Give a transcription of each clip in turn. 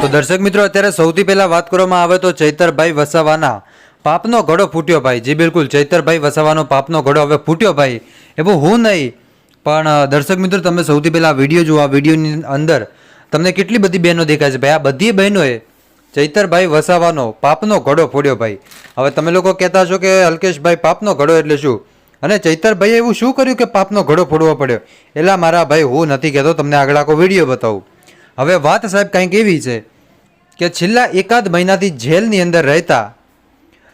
તો દર્શક મિત્રો, અત્યારે સૌથી પહેલા વાત કરવામાં આવે તો ચૈતરભાઈ વસાવાના પાપનો ઘડો ફૂટ્યો ભાઈ. જી બિલકુલ, ચૈતરભાઈ વસાવાનો પાપનો ઘડો હવે ફૂટ્યો ભાઈ. એવું હું નહીં, પણ દર્શક મિત્રો, તમે સૌથી પહેલા વીડિયો આ વિડીયોની અંદર તમને કેટલી બધી બહેનો દેખાય છે ભાઈ. આ બધી બહેનોએ ચૈતરભાઈ વસાવાનો પાપનો ઘડો ફોડ્યો ભાઈ. હવે તમે લોકો કહેતા છો કે, અલ્કેશભાઈ પાપનો ઘડો એટલે શું? અને ચૈતરભાઈએ એવું શું કર્યું કે પાપનો ઘડો ફોડવો પડ્યો? એલા મારા ભાઈ, હું નથી કહેતો, તમને આગળ આખો વીડિયો બતાવું. હવે વાત સાહેબ કંઈક એવી છે કે છેલ્લા એકાદ મહિનાથી જેલની અંદર રહેતા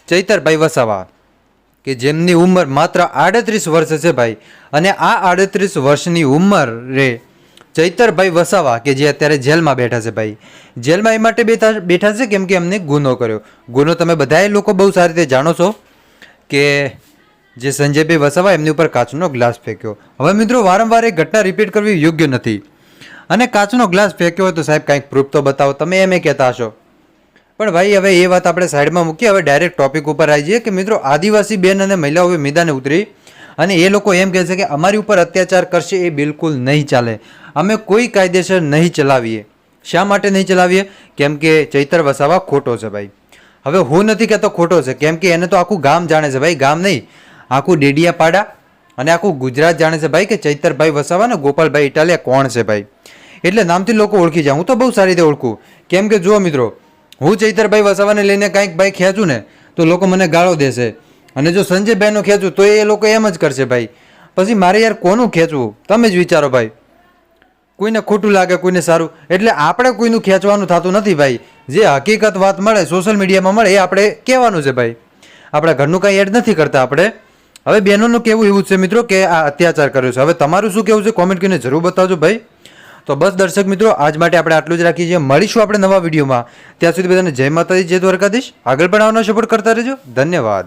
ચૈતરભાઈ વસાવા, કે જેમની ઉંમર માત્ર આડત્રીસ વર્ષ છે ભાઈ, અને આ આડત્રીસ વર્ષની ઉંમરે ચૈતરભાઈ વસાવા, કે જે અત્યારે જેલમાં બેઠા છે ભાઈ, જેલમાં એ માટે બેઠા બેઠા છે કેમ કે એમને ગુનો કર્યો. ગુનો તમે બધાએ લોકો બહુ સારી રીતે જાણો છો કે જે સંજયભાઈ વસાવા એમની ઉપર કાચનો ગ્લાસ ફેંક્યો. હવે મિત્રો વારંવાર એ ઘટના રિપીટ કરવી યોગ્ય નથી. અને કાચનો ગ્લાસ ફેંક્યો હોય તો સાહેબ કાંઈક પ્રૂફ તો બતાવો. તમે એમ એ કહેતા હશો. પણ ભાઈ, હવે એ વાત આપણે સાઈડમાં મૂકીએ. હવે ડાયરેક્ટ ટોપિક ઉપર આવી જઈએ કે મિત્રો આદિવાસી બેન અને મહિલાઓ હવે મેદાને ઉતરી. અને એ લોકો એમ કહે છે કે અમારી ઉપર અત્યાચાર કરશે એ બિલકુલ નહીં ચાલે. અમે કોઈ કાયદેસર નહીં ચલાવીએ. શા માટે નહીં ચલાવીએ? કેમ કે ચૈતર વસાવા ખોટો છે ભાઈ. હવે હું નથી કહેતો ખોટો છે. કેમ કે એને તો આખું ગામ જાણે છે ભાઈ. ગામ નહીં. આખું ડેડિયાપાડા અને આખું ગુજરાત જાણે છે ભાઈ કે ચૈતરભાઈ વસાવા ને ગોપાલભાઈ ઇટાલિયા કોણ છે ભાઈ? એટલે નામથી લોકો ઓળખી જાય. હું તો બહુ સારી રીતે ઓળખું. કેમ કે જુઓ મિત્રો, હું ચૈતરભાઈ વસાવાને લઈને કાંઈક ભાઈ ખેંચું ને, તો લોકો મને ગાળો દેશે. અને જો સંજયભાઈનો ખેંચું, તો એ લોકો એમ જ કરશે ભાઈ. પછી મારે યાર કોનું ખેંચવું? તમે જ વિચારો ભાઈ. કોઈને ખોટું લાગે, કોઈને સારું. એટલે આપણે કોઈનું ખેંચવાનું થતું નથી ભાઈ. જે હકીકત વાત મળે સોશિયલ મીડિયામાં મળે, એ આપણે કહેવાનું છે ભાઈ. આપણા ઘરનું કાંઈ એડ નથી કરતા આપણે. હવે બહેનોનું કેવું એવું છે મિત્રો કે આ અત્યાચાર કર્યો છે? હવે તમારું શું કેવું છે? કોમેન્ટ કરીને જરૂર બતાવજો ભાઈ. તો બસ દર્શક મિત્રો, આજ માટે આપણે આટલું જ રાખીએ છીએ. મળીશું આપણે નવા વિડીયોમાં. ત્યાં સુધી બધાને જય માતાજી, જય દ્વારકાધીશ. આગળ પણ આવવાનો સપોર્ટ કરતા રહેજો. ધન્યવાદ.